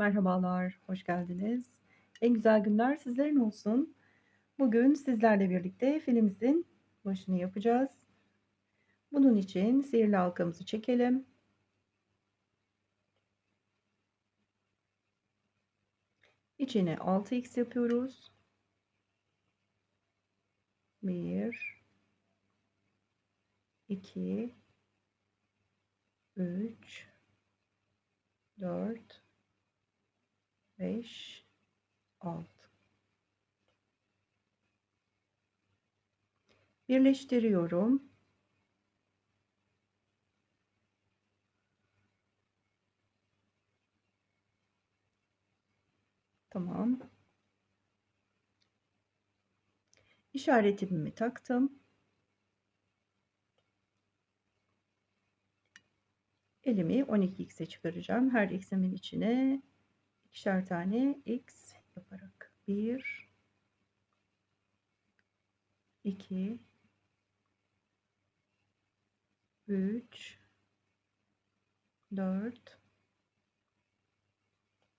Merhabalar, hoş geldiniz. En güzel günler sizlerin olsun. Bugün sizlerle birlikte filimizin başını yapacağız. Bunun için sihirli halkamızı çekelim. İçine 6x yapıyoruz. 1 2 3 4 5 6 birleştiriyorum. Tamam. İşaretimi taktım. Elimi 12x'e çıkaracağım. Her x'imin içine ikişer tane x yaparak. 1 2 3 4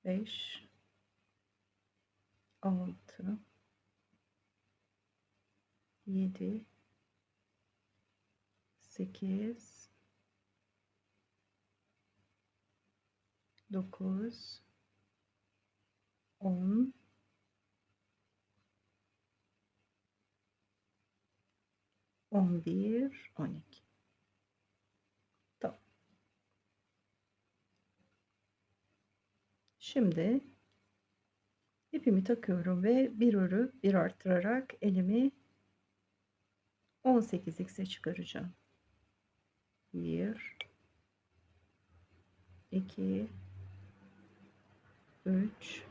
5 6 7 8 9 10 11 12 Tamam. Şimdi ipimi takıyorum ve bir örüp bir arttırarak elimi 18x'e çıkaracağım. 1 2 3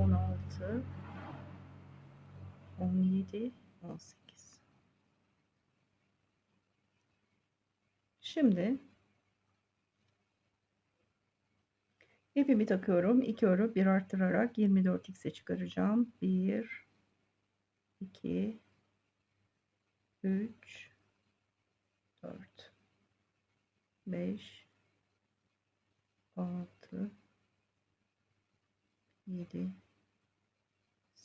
16 17 18 Şimdi ipimi takıyorum. 2 örüp bir arttırarak 24x'e çıkaracağım. 1 2 3 4 5 6 7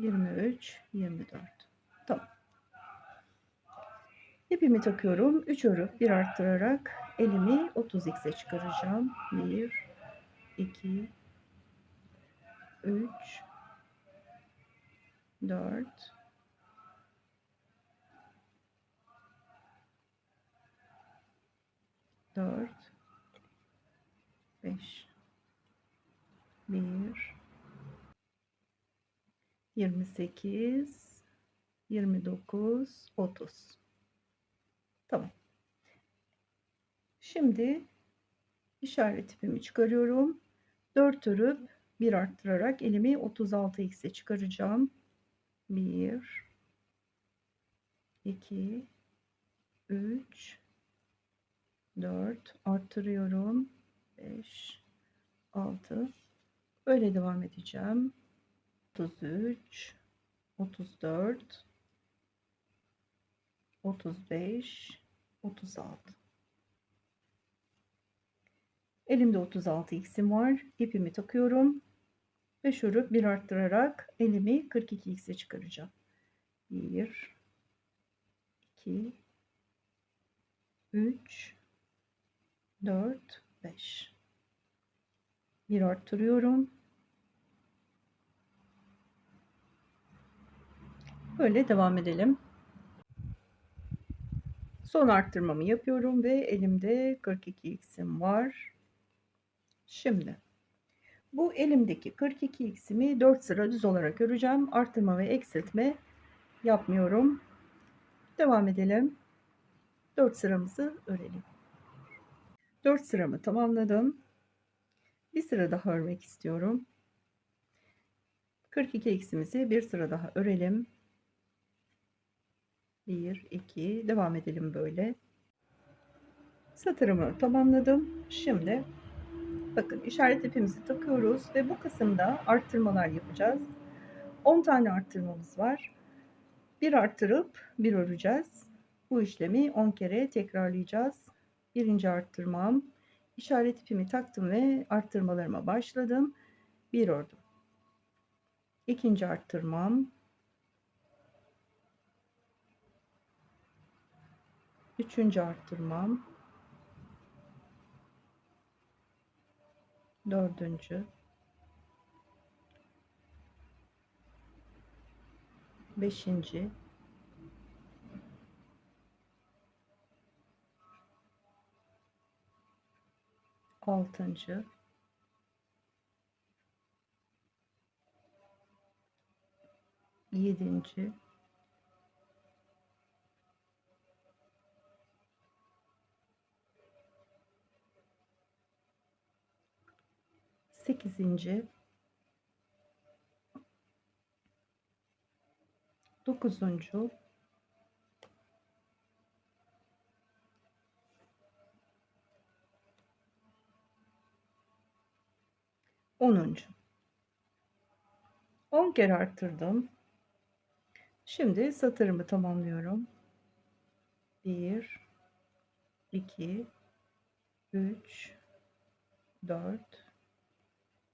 23 24 tamam. İpimi takıyorum. 3 örüp bir arttırarak elimi 30x'e çıkaracağım. 1 2 3 4 4 5 1 28 29 30 Tamam. Şimdi işaret ipimi çıkarıyorum. 4 örüp bir arttırarak elimi 36x'e çıkaracağım. 1 2 3 4 arttırıyorum. 5 6 böyle devam edeceğim. 33 34 35 36 Elimde 36 x'im var. İpimi takıyorum. 5 örüp bir arttırarak elimi 42 x'e çıkaracağım. 1 2 3 4 5 bir arttırıyorum böyle devam edelim. Son arttırmamı yapıyorum ve elimde 42 x'im var. Şimdi bu elimdeki 42 x'imi 4 sıra düz olarak öreceğim. Arttırma ve eksiltme yapmıyorum. Devam edelim. 4 sıramızı örelim. 4 sıramı tamamladım. Bir sıra daha örmek istiyorum. 42 x'imizi bir sıra daha örelim 1 2 devam edelim böyle satırımı tamamladım şimdi bakın işaret ipimizi takıyoruz ve bu kısımda arttırmalar yapacağız 10 tane arttırmamız var bir arttırıp bir öreceğiz bu işlemi 10 kere tekrarlayacağız. Birinci arttırmam. İşaret ipimi taktım ve arttırmalarıma başladım. Bir ördüm. İkinci arttırmam. Üçüncü arttırmam. Dördüncü. Beşinci. altıncı yedinci sekizinci dokuzuncu 10. 10 kere arttırdım. Şimdi satırımı tamamlıyorum. 1 2 3 4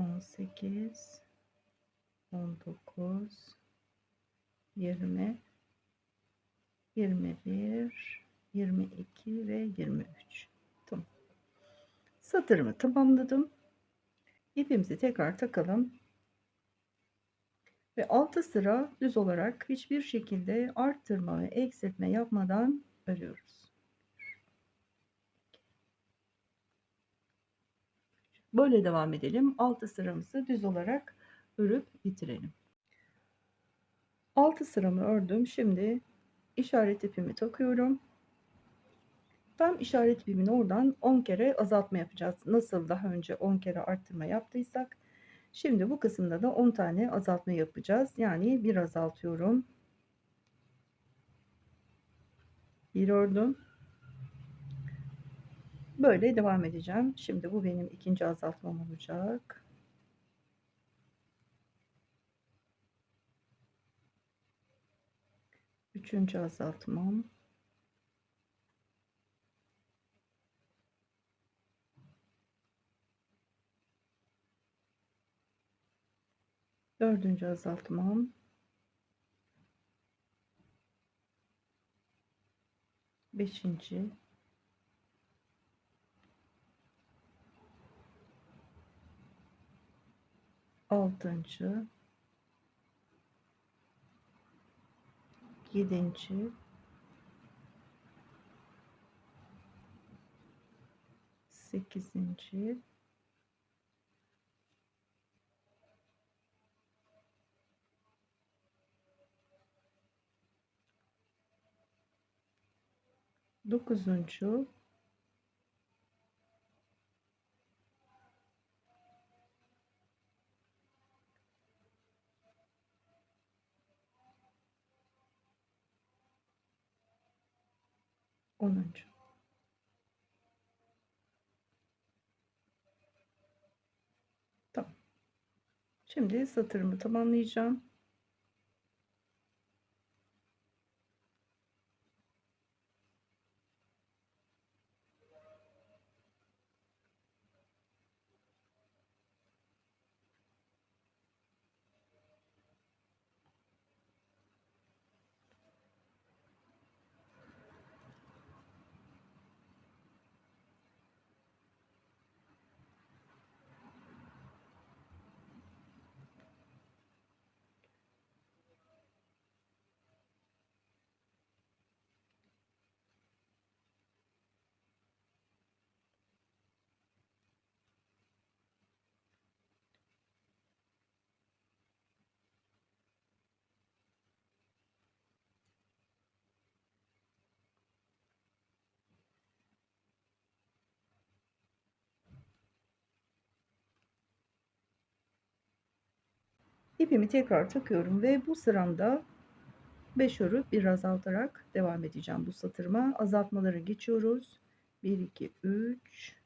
18 19 20 21 22 ve 23 tamam. Satırımı tamamladım. İpimizi tekrar takalım. Ve 6 sıra düz olarak hiçbir şekilde arttırma ve eksiltme yapmadan örüyoruz. Böyle devam edelim. 6 sıramızı düz olarak örüp bitirelim. 6 sıramı ördüm. Şimdi işaret ipimi takıyorum. Tam işaret ipimin oradan 10 kere azaltma yapacağız. Nasıl daha önce 10 kere arttırma yaptıysak Şimdi bu kısımda da 10 tane azaltma yapacağız. Yani bir azaltıyorum. Bir ördüm. Böyle devam edeceğim. Şimdi bu benim ikinci azaltmam olacak. Üçüncü azaltmam. Dördüncü azaltmam. Beşinci. Altıncı. Yedinci. Sekizinci. 9. Onuncu. Tamam. Şimdi satırımı tamamlayacağım. İpimi tekrar takıyorum ve bu sıramda 5 örüp bir azaltarak devam edeceğim bu satırıma. Azaltmaları geçiyoruz. 1 2 3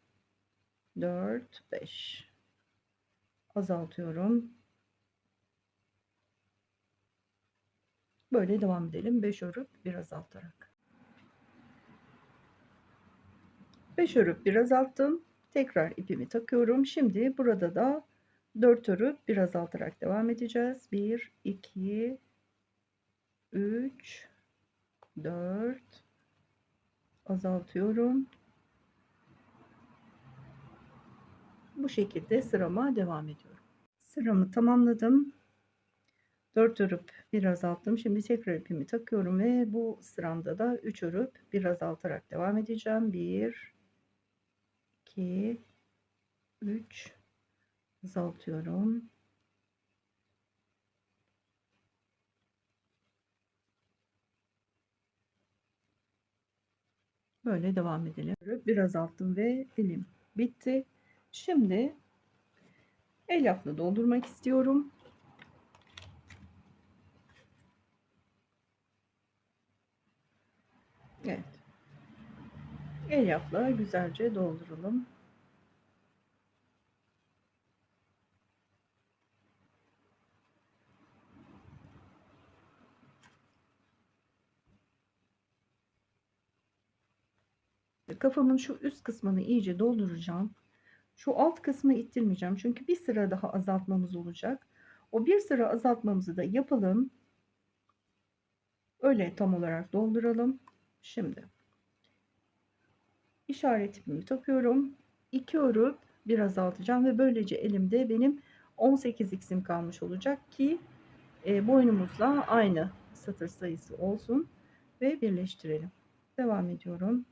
4 5 azaltıyorum. Böyle devam edelim. 5 örüp bir azaltarak. 5 örüp bir azalttım. Tekrar ipimi takıyorum. Şimdi burada da 4 örüp bir azaltarak devam edeceğiz. 1 2 3 4 azaltıyorum. Bu şekilde sırama devam ediyorum. Sıramı tamamladım. 4 örüp bir azalttım. Şimdi tekrar ipimi takıyorum ve bu sıramda da 3 örüp bir azaltarak devam edeceğim. 1 2 3 azaltıyorum. Böyle devam edelim. Biraz alttım ve elim bitti. Şimdi el yaplı doldurmak istiyorum. Evet. El yapla güzelce dolduralım. Kafamın şu üst kısmını iyice dolduracağım. Şu alt kısmı ittirmeyeceğim. Çünkü bir sıra daha azaltmamız olacak. O bir sıra azaltmamızı da yapalım. Öyle tam olarak dolduralım. Şimdi işaret ipimi takıyorum. 2 örüp bir azaltacağım ve böylece elimde benim 18 x'im kalmış olacak ki e, boynumuzla aynı satır sayısı olsun ve birleştirelim. Devam ediyorum.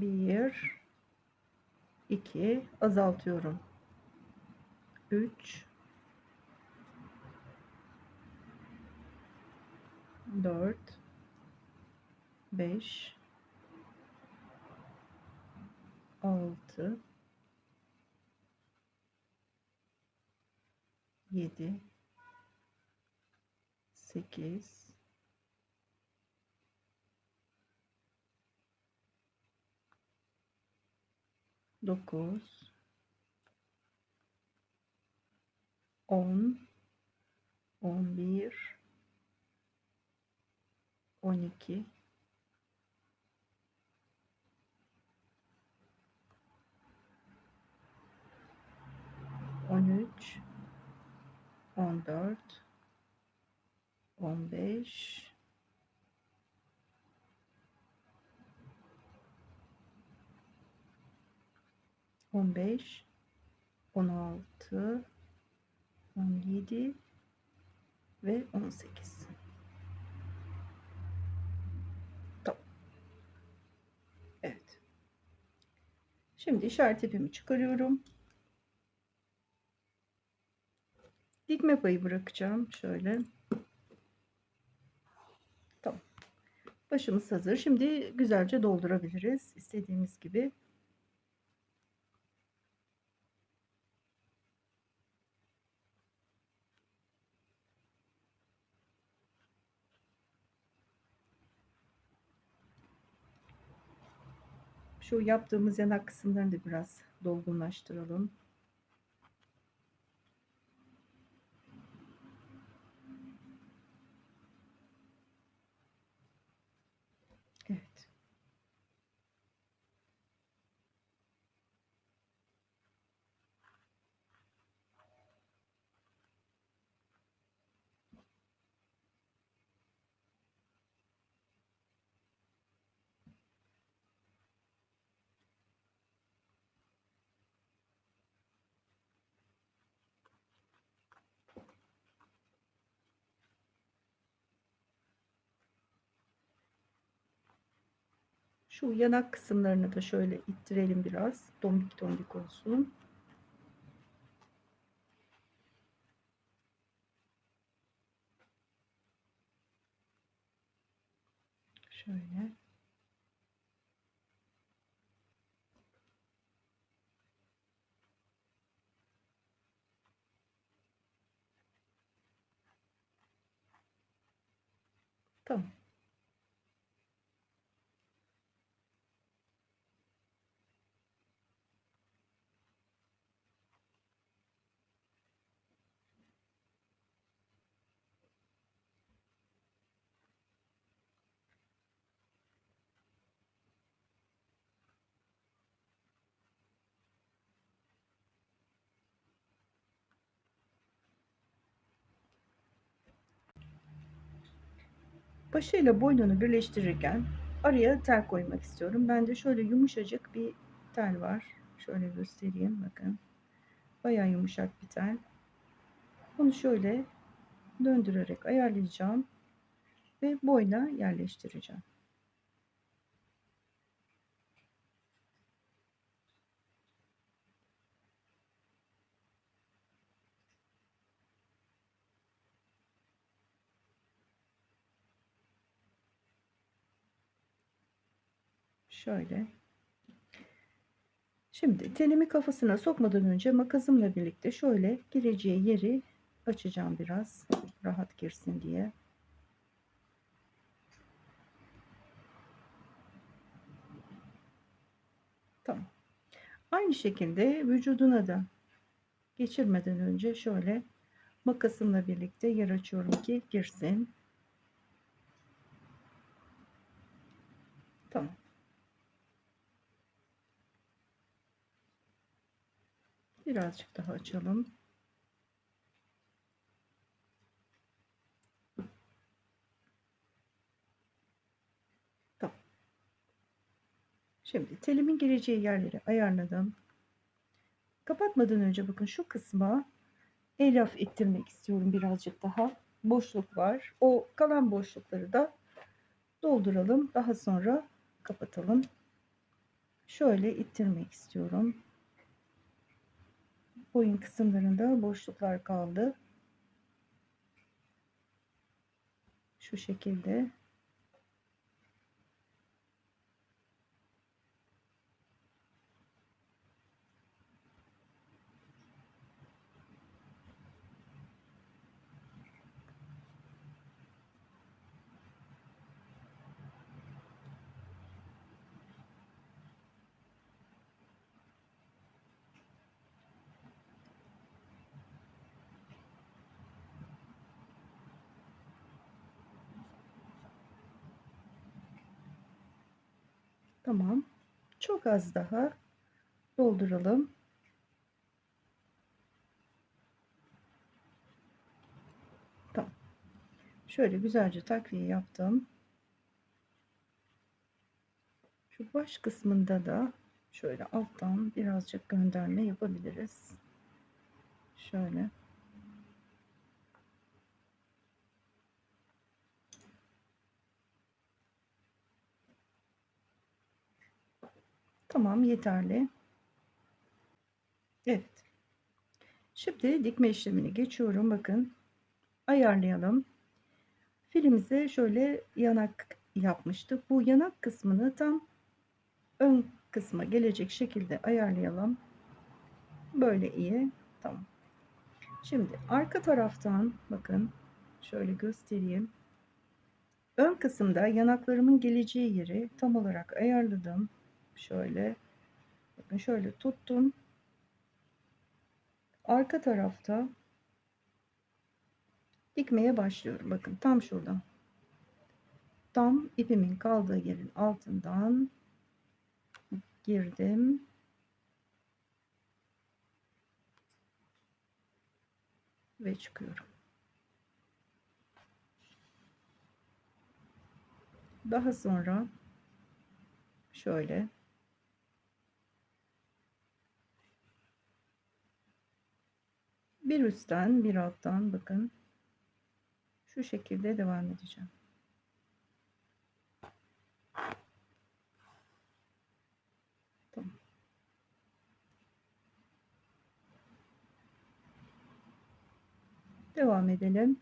1 2 azaltıyorum. 3 4 5 6 7 8 9 10 11 12 13 14 15 15 16 17 ve 18 tamam. Evet. Şimdi işaret ipimi çıkarıyorum. Dikme payı bırakacağım. Şöyle. Tamam. Başımız hazır. Şimdi güzelce doldurabiliriz. İstediğimiz gibi Şu yaptığımız yanak kısımlarını da biraz dolgunlaştıralım. Şu yanak kısımlarını da şöyle ittirelim biraz. Tombik tombik olsun. Şöyle. Tamam. Başıyla boynunu birleştirirken araya tel koymak istiyorum. Ben de şöyle yumuşacık bir tel var. Şöyle göstereyim bakın. Bayağı yumuşak bir tel. Bunu şöyle döndürerek ayarlayacağım ve boyna yerleştireceğim. Şöyle. Şimdi telimi kafasına sokmadan önce makasımla birlikte şöyle gireceği yeri açacağım biraz. Rahat girsin diye. Tamam. Aynı şekilde vücuduna da geçirmeden önce şöyle makasımla birlikte yer açıyorum ki girsin. Tamam. Birazcık daha açalım. Tamam. Şimdi telimin gireceği yerleri ayarladım. Kapatmadan önce bakın şu kısma elyaf ittirmek istiyorum birazcık daha. Boşluk var. O kalan boşlukları da dolduralım. Daha sonra kapatalım. Şöyle ittirmek istiyorum boyun kısımlarında boşluklar kaldı. Şu şekilde. Tamam. Çok az daha dolduralım. Tamam. Şöyle güzelce takviye yaptım. Şu baş kısmında da şöyle alttan birazcık gönderme yapabiliriz. Şöyle. Tamam yeterli. Evet. Şimdi dikme işlemini geçiyorum. Bakın ayarlayalım. Filimize şöyle yanak yapmıştık. Bu yanak kısmını tam ön kısma gelecek şekilde ayarlayalım. Böyle iyi. Tamam. Şimdi arka taraftan bakın şöyle göstereyim. Ön kısımda yanaklarımın geleceği yeri tam olarak ayarladım şöyle. Bakın şöyle tuttum. Arka tarafta dikmeye başlıyorum. Bakın tam şuradan. Tam ipimin kaldığı yerin altından girdim. Ve çıkıyorum. Daha sonra şöyle bir üstten bir alttan bakın şu şekilde devam edeceğim. Tamam. Devam edelim.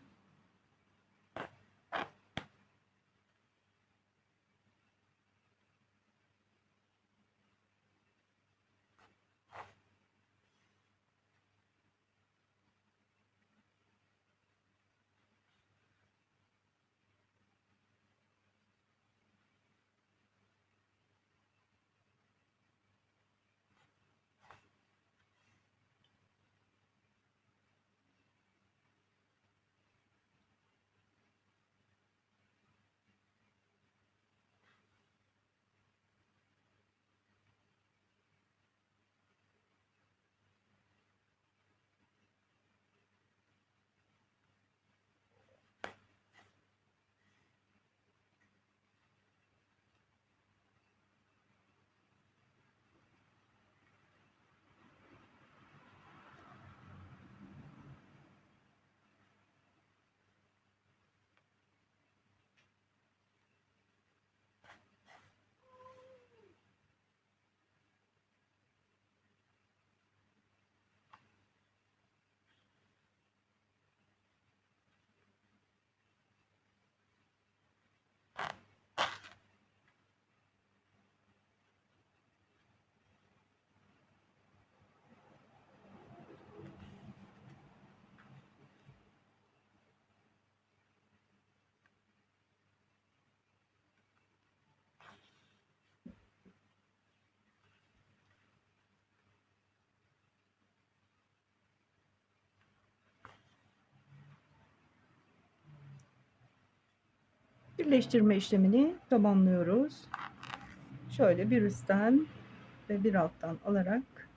Birleştirme işlemini tamamlıyoruz. Şöyle bir üstten ve bir alttan alarak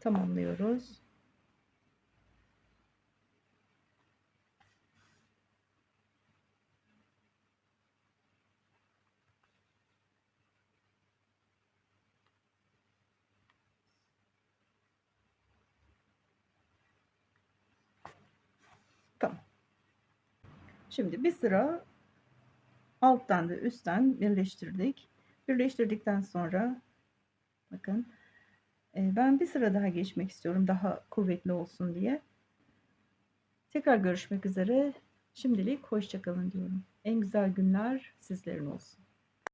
tamamlıyoruz. Tamam. Şimdi bir sıra alttan ve üstten birleştirdik. Birleştirdikten sonra bakın e, ben bir sıra daha geçmek istiyorum daha kuvvetli olsun diye. Tekrar görüşmek üzere. Şimdilik hoşçakalın diyorum. En güzel günler sizlerin olsun.